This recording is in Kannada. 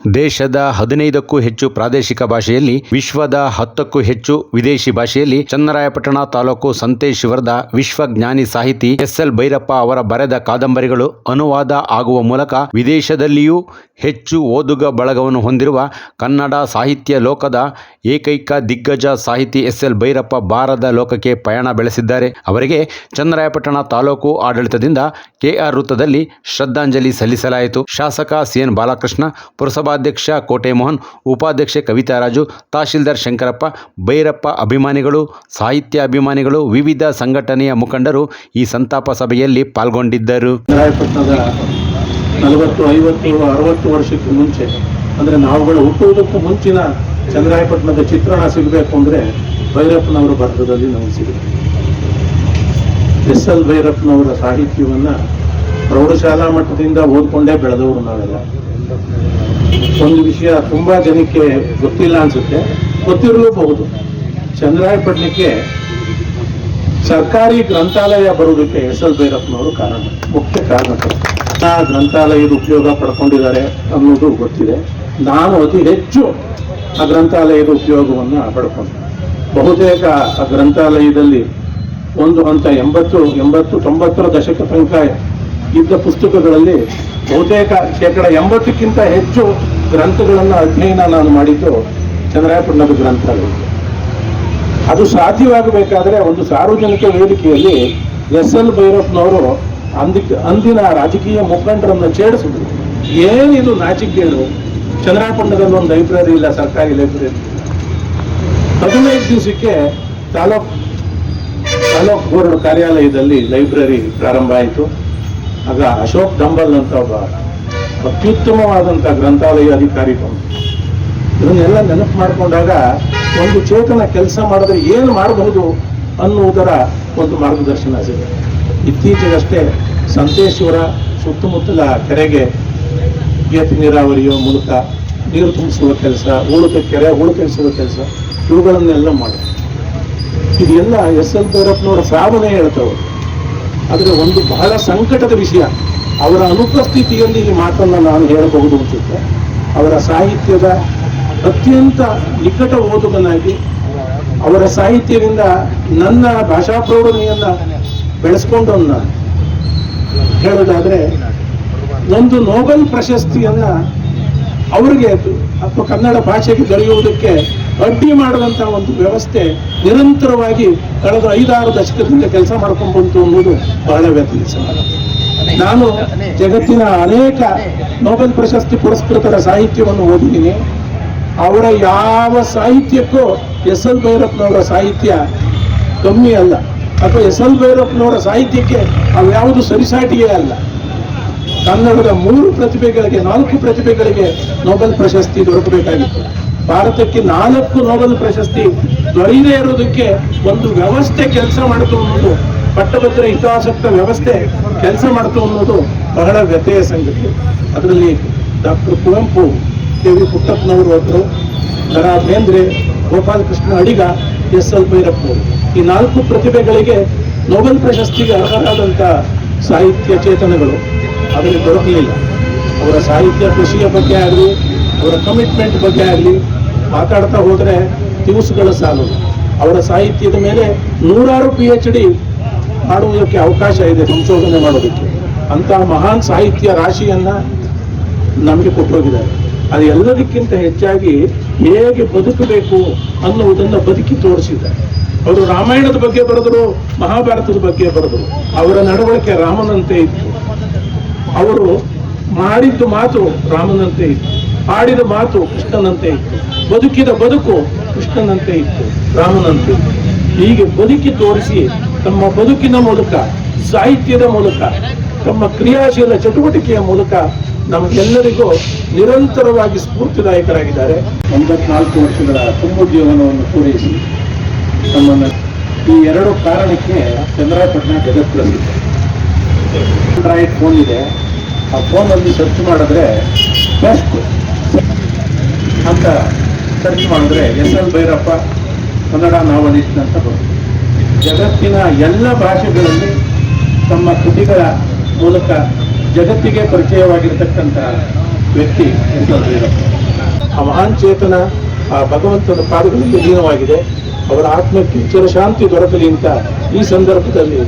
ದೇಶದ ಹದಿನೈದಕ್ಕೂ ಹೆಚ್ಚು ಪ್ರಾದೇಶಿಕ ಭಾಷೆಯಲ್ಲಿ, ವಿಶ್ವದ ಹತ್ತಕ್ಕೂ ಹೆಚ್ಚು ವಿದೇಶಿ ಭಾಷೆಯಲ್ಲಿ ಚನ್ನರಾಯಪಟ್ಟಣ ತಾಲೂಕು ಸಂತೇಶ್ವರದ ವಿಶ್ವಜ್ಞಾನಿ ಸಾಹಿತಿ ಎಸ್ ಎಲ್ ಭೈರಪ್ಪ ಅವರ ಬರೆದ ಕಾದಂಬರಿಗಳು ಅನುವಾದ ಆಗುವ ಮೂಲಕ ವಿದೇಶದಲ್ಲಿಯೂ ಹೆಚ್ಚು ಓದುಗ ಬಳಗವನ್ನು ಹೊಂದಿರುವ ಕನ್ನಡ ಸಾಹಿತ್ಯ ಲೋಕದ ಏಕೈಕ ದಿಗ್ಗಜ ಸಾಹಿತಿ ಎಸ್ ಎಲ್ ಭೈರಪ್ಪ ಬಾರದ ಲೋಕಕ್ಕೆ ಪಯಣ ಬೆಳೆಸಿದ್ದಾರೆ. ಅವರಿಗೆ ಚನ್ನರಾಯಪಟ್ಟಣ ತಾಲೂಕು ಆಡಳಿತದಿಂದ ಕೆಆರ್ ವೃತ್ತದಲ್ಲಿ ಶ್ರದ್ಧಾಂಜಲಿ ಸಲ್ಲಿಸಲಾಯಿತು. ಶಾಸಕ ಸಿಎನ್ ಬಾಲಕೃಷ್ಣ ಪುರಸಭಾಧ್ಯಕ್ಷ ಕೋಟೆ ಮೋಹನ್ ಉಪಾಧ್ಯಕ್ಷೆ ಕವಿತಾರಾಜು, ತಹಶೀಲ್ದಾರ್ ಶಂಕರಪ್ಪ, ಭೈರಪ್ಪ ಅಭಿಮಾನಿಗಳು, ಸಾಹಿತ್ಯ ಅಭಿಮಾನಿಗಳು, ವಿವಿಧ ಸಂಘಟನೆಯ ಮುಖಂಡರು ಈ ಸಂತಾಪ ಸಭೆಯಲ್ಲಿ ಪಾಲ್ಗೊಂಡಿದ್ದರು. ನಲವತ್ತು, ಐವತ್ತು, ಅರವತ್ತು ವರ್ಷಕ್ಕೆ ಮುಂಚೆ, ಅಂದರೆ ನಾವುಗಳು ಹುಟ್ಟುವುದಕ್ಕೂ ಮುಂಚಿನ ಚಂದ್ರಾಯಪಟ್ಟಣದ ಚಿತ್ರಣ ಸಿಗಬೇಕು ಅಂದರೆ ಭೈರಪ್ಪನವರ ಬರಹದಲ್ಲಿ ನಾವು ಸಿಗುತ್ತೆ ಎಸ್ ಎಲ್ ಭೈರಪ್ಪನವರ ಸಾಹಿತ್ಯವನ್ನು ಪ್ರೌಢಶಾಲಾ ಮಟ್ಟದಿಂದ ಓದ್ಕೊಂಡೇ ಬೆಳೆದವರು ನಾವೆಲ್ಲ. ಒಂದು ವಿಷಯ ತುಂಬಾ ಜನಕ್ಕೆ ಗೊತ್ತಿಲ್ಲ ಅನ್ಸುತ್ತೆ. ಗೊತ್ತಿರಲೂಬಹುದು. ಚಂದ್ರಾಯಪಟ್ಟಣಕ್ಕೆ ಸರ್ಕಾರಿ ಗ್ರಂಥಾಲಯ ಬರುವುದಕ್ಕೆ ಎಸ್ ಎಲ್ ಭೈರಪ್ಪನವರು ಕಾರಣ, ಮುಖ್ಯ ಕಾರಣ. ಆ ಗ್ರಂಥಾಲಯದ ಉಪಯೋಗ ಪಡ್ಕೊಂಡಿದ್ದಾರೆ ಅನ್ನೋದು ಗೊತ್ತಿದೆ. ನಾನು ಅತಿ ಹೆಚ್ಚು ಆ ಗ್ರಂಥಾಲಯದ ಉಪಯೋಗವನ್ನು ಪಡ್ಕೊಂಡೆ. ಬಹುತೇಕ ಆ ಗ್ರಂಥಾಲಯದಲ್ಲಿ ಒಂದು ಹಂತ ಎಂಬತ್ತು ಎಂಬತ್ತು, ತೊಂಬತ್ತರ ದಶಕ ತನಕ ಇದ್ದ ಪುಸ್ತಕಗಳಲ್ಲಿ ಬಹುತೇಕ ಶೇಕಡ ಎಂಬತ್ತಕ್ಕಿಂತ ಹೆಚ್ಚು ಗ್ರಂಥಗಳನ್ನು ಅಧ್ಯಯನ ನಾನು ಮಾಡಿದ್ದು ಚಂದ್ರಾಯಪಟ್ಟಣದ ಗ್ರಂಥಗಳು. ಅದು ಸಾಧ್ಯವಾಗಬೇಕಾದ್ರೆ ಒಂದು ಸಾರ್ವಜನಿಕ ವೇದಿಕೆಯಲ್ಲಿ ಎಸ್ ಎಲ್ ಭೈರಪ್ಪನವರು ಅಂದಿ ಅಂದಿನ ರಾಜಕೀಯ ಮುಖಂಡರನ್ನು ಛೇಡಿಸಿದ್ರು. ಏನಿದು ನಾಚಿಕೇಡು ಚಂದ್ರಾಪಟ್ಟಣದಲ್ಲಿ ಒಂದು ಲೈಬ್ರರಿ ಇಲ್ಲ, ಸರ್ಕಾರಿ ಲೈಬ್ರರಿ. ಹದಿನೈದು ದಿವಸಕ್ಕೆ ತಾಲೂಕ್ ತಾಲೂಕ್ ಬೋರ್ಡ್ ಕಾರ್ಯಾಲಯದಲ್ಲಿ ಲೈಬ್ರರಿ ಪ್ರಾರಂಭ ಆಯಿತು. ಆಗ ಅಶೋಕ್ ಡಂಬಲ್ ಅಂತ ಒಬ್ಬ ಅತ್ಯುತ್ತಮವಾದಂಥ ಗ್ರಂಥಾಲಯ ಅಧಿಕಾರಿ ಬಂದು ಇದನ್ನೆಲ್ಲ ನೆನಪು ಮಾಡಿಕೊಂಡಾಗ ಒಂದು ಚೇತನ ಕೆಲಸ ಮಾಡಿದ್ರೆ ಏನು ಮಾಡಬಹುದು ಅನ್ನುವುದರ ಒಂದು ಮಾರ್ಗದರ್ಶನ ಸಿಗುತ್ತೆ. ಇತ್ತೀಚೆಗಷ್ಟೇ ಸಂತೇಶ್ವರ ಸುತ್ತಮುತ್ತಲ ಕೆರೆಗೆ ಏತ ನೀರಾವರಿಯ ಮೂಲಕ ನೀರು ತುಂಬಿಸುವ ಕೆಲಸ ಉಳುಕ ಕೆರೆ ಉಳುಕಿಸುವ ಕೆಲಸ, ಇವುಗಳನ್ನೆಲ್ಲ ಮಾಡಿ ಇದೆಲ್ಲ ಎಸ್ ಎಲ್ ಭೈರಪ್ಪನವರ ಸಾಧನೆ ಹೇಳ್ತವೆ. ಆದರೆ ಒಂದು ಬಹಳ ಸಂಕಟದ ವಿಷಯ ಅವರ ಅನುಪಸ್ಥಿತಿಯಲ್ಲಿ ಈ ಮಾತನ್ನು ನಾನು ಹೇಳಬಹುದು ಅನ್ಸುತ್ತೆ ಅವರ ಸಾಹಿತ್ಯದ ಅತ್ಯಂತ ನಿಕಟ ಓದುಗನಾಗಿ, ಅವರ ಸಾಹಿತ್ಯದಿಂದ ನನ್ನ ಭಾಷಾ ಪ್ರೌಢನೆಯನ್ನ ಬೆಳೆಸ್ಕೊಂಡು. ಹೇಳೋದಾದ್ರೆ ಒಂದು ನೋಬೆಲ್ ಪ್ರಶಸ್ತಿಯನ್ನ ಅವರಿಗೆ ಅಥವಾ ಕನ್ನಡ ಭಾಷೆಗೆ ದೊರೆಯುವುದಕ್ಕೆ ಅಡ್ಡಿ ಮಾಡುವಂತಹ ಒಂದು ವ್ಯವಸ್ಥೆ ನಿರಂತರವಾಗಿ ಕಳೆದ ಐದಾರು ದಶಕದಿಂದ ಕೆಲಸ ಮಾಡ್ಕೊಂಡು ಬಂತು ಅನ್ನೋದು ಬಹಳ ವ್ಯತ್ಯಾಸ. ನಾನು ಜಗತ್ತಿನ ಅನೇಕ ನೋಬೆಲ್ ಪ್ರಶಸ್ತಿ ಪುರಸ್ಕೃತರ ಸಾಹಿತ್ಯವನ್ನು ಓದಿದ್ದೀನಿ. ಅವರ ಯಾವ ಸಾಹಿತ್ಯಕ್ಕೂ ಎಸ್ ಎಲ್ ಭೈರಪ್ಪನವರ ಸಾಹಿತ್ಯ ಕಮ್ಮಿ ಅಲ್ಲ. ಅಥವಾ ಎಸ್ ಎಲ್ ಭೈರಪ್ಪನವರ ಸಾಹಿತ್ಯಕ್ಕೆ ಅವ್ಯಾವುದು ಸರಿಸಾಟಿಯೇ ಅಲ್ಲ. ಕನ್ನಡದ ಮೂರು ಪ್ರತಿಭೆಗಳಿಗೆ, ನಾಲ್ಕು ಪ್ರತಿಭೆಗಳಿಗೆ ನೋಬೆಲ್ ಪ್ರಶಸ್ತಿ ದೊರಕಬೇಕಾಗಿತ್ತು. ಭಾರತಕ್ಕೆ ನಾಲ್ಕು ನೋಬೆಲ್ ಪ್ರಶಸ್ತಿ ದೊರೆಯದೇ ಇರೋದಕ್ಕೆ ಒಂದು ವ್ಯವಸ್ಥೆ ಕೆಲಸ ಮಾಡಿತು ಅನ್ನೋದು, ಪಟ್ಟಭದ್ರ ಹಿತಾಸಕ್ತ ವ್ಯವಸ್ಥೆ ಕೆಲಸ ಮಾಡಿತು ಅನ್ನೋದು ಬಹಳ ವ್ಯತ್ಯಯ ಸಂಗತಿ. ಅದರಲ್ಲಿ ಡಾಕ್ಟರ್ ಕುವೆಂಪು ಕೆ ವಿ ಪುಟ್ಟಪ್ಪನವರು ಒಬ್ಬರು ದರಾ ಬೇಂದ್ರೆ, ಗೋಪಾಲಕೃಷ್ಣ ಅಡಿಗ ಎಸ್ ಎಲ್ ಭೈರಪ್ಪನವರು. ಈ ನಾಲ್ಕು ಪ್ರತಿಭೆಗಳಿಗೆ ನೋಬೆಲ್ ಪ್ರಶಸ್ತಿಗೆ ಅರ್ಹರಾದಂಥ ಸಾಹಿತ್ಯ ಚೇತನಗಳು. ಅದರಲ್ಲಿ ದೊರಕಲಿಲ್ಲ. ಅವರ ಸಾಹಿತ್ಯ ಕೃಷಿಯ ಬಗ್ಗೆ ಆಗಲಿ, ಅವರ ಕಮಿಟ್ಮೆಂಟ್ ಬಗ್ಗೆ ಆಗಲಿ, ಮಾತಾಡ್ತಾ ಹೋದರೆ ದಿವಸಗಳ ಸಾಲು. ಅವರ ಸಾಹಿತ್ಯದ ಮೇಲೆ ನೂರಾರು ಪಿ ಎಚ್ ಡಿ ಮಾಡುವುದಕ್ಕೆ ಅವಕಾಶ ಇದೆ ಸಂಶೋಧನೆ ಮಾಡೋದಕ್ಕೆ. ಅಂತಹ ಮಹಾನ್ ಸಾಹಿತ್ಯ ರಾಶಿಯನ್ನ ನಮಗೆ ಕೊಟ್ಟೋಗಿದ್ದಾರೆ. ಅದು ಎಲ್ಲದಕ್ಕಿಂತ ಹೆಚ್ಚಾಗಿ ಹೇಗೆ ಬದುಕಬೇಕು ಅನ್ನುವುದನ್ನು ಬದುಕಿ ತೋರಿಸಿದ್ದಾರೆ. ಅವರು ರಾಮಾಯಣದ ಬಗ್ಗೆ ಬರೆದರು, ಮಹಾಭಾರತದ ಬಗ್ಗೆ ಬರೆದರು. ಅವರ ನಡವಳಿಕೆ ರಾಮನಂತೆ ಇತ್ತು. ಅವರು ಮಾಡಿದ್ದು ಮಾತು ರಾಮನಂತೆ ಇತ್ತು. ಆಡಿದ ಮಾತು ಕೃಷ್ಣನಂತೆ ಇತ್ತು. ಬದುಕಿದ ಬದುಕು ಕೃಷ್ಣನಂತೆ ಇತ್ತು, ರಾಮನಂತೆ ಹೀಗೆ ಬದುಕಿ ತೋರಿಸಿ ತಮ್ಮ ಬದುಕಿನ ಮೂಲಕ, ಸಾಹಿತ್ಯದ ಮೂಲಕ, ತಮ್ಮ ಕ್ರಿಯಾಶೀಲ ಚಟುವಟಿಕೆಯ ಮೂಲಕ ನಮಗೆಲ್ಲರಿಗೂ ನಿರಂತರವಾಗಿ ಸ್ಫೂರ್ತಿದಾಯಕರಾಗಿದ್ದಾರೆ. ಒಂಬತ್ನಾಲ್ಕು ವರ್ಷಗಳ ತುಂಬು ಜೀವನವನ್ನು ಪೂರೈಸಿ ನಮ್ಮನ್ನು ಈ ಎರಡು ಕಾರಣಕ್ಕೆ ಚಂದ್ರಪಟ್ಟಣ ಜಗತ್ ಆಂಡ್ರಾಯ್ಡ್ ಫೋನ್ ಇದೆ. ಆ ಫೋನಲ್ಲಿ ಸರ್ಚ್ ಮಾಡಿದ್ರೆ ಬೆಸ್ಟ್ ಅಂತ ಸರ್ಚ್ ಮಾಡಿದ್ರೆ S L Bhyrappa, Kannada novelist ಅಂತ ಬರುತ್ತೆ. ಜಗತ್ತಿನ ಎಲ್ಲ ಭಾಷೆಗಳಲ್ಲಿ ತಮ್ಮ ಕೃತಿಗಳ ಮೂಲಕ ಜಗತ್ತಿಗೆ ಪರಿಚಯವಾಗಿರ್ತಕ್ಕಂಥ ವ್ಯಕ್ತಿ ವಿಠ್ಠಲ ಭೈರಪ್ಪ. ಆ ಮಹಾನ್ ಚೇತನ, ಆ ಭಗವಂತನ ಪಾದಗಳಲ್ಲಿ ಲೀನವಾಗಿದೆ. ಅವರ ಆತ್ಮಕ್ಕೆ ಚಿರಶಾಂತಿ ದೊರಕಲಿ ಅಂತ ಈ ಸಂದರ್ಭದಲ್ಲಿ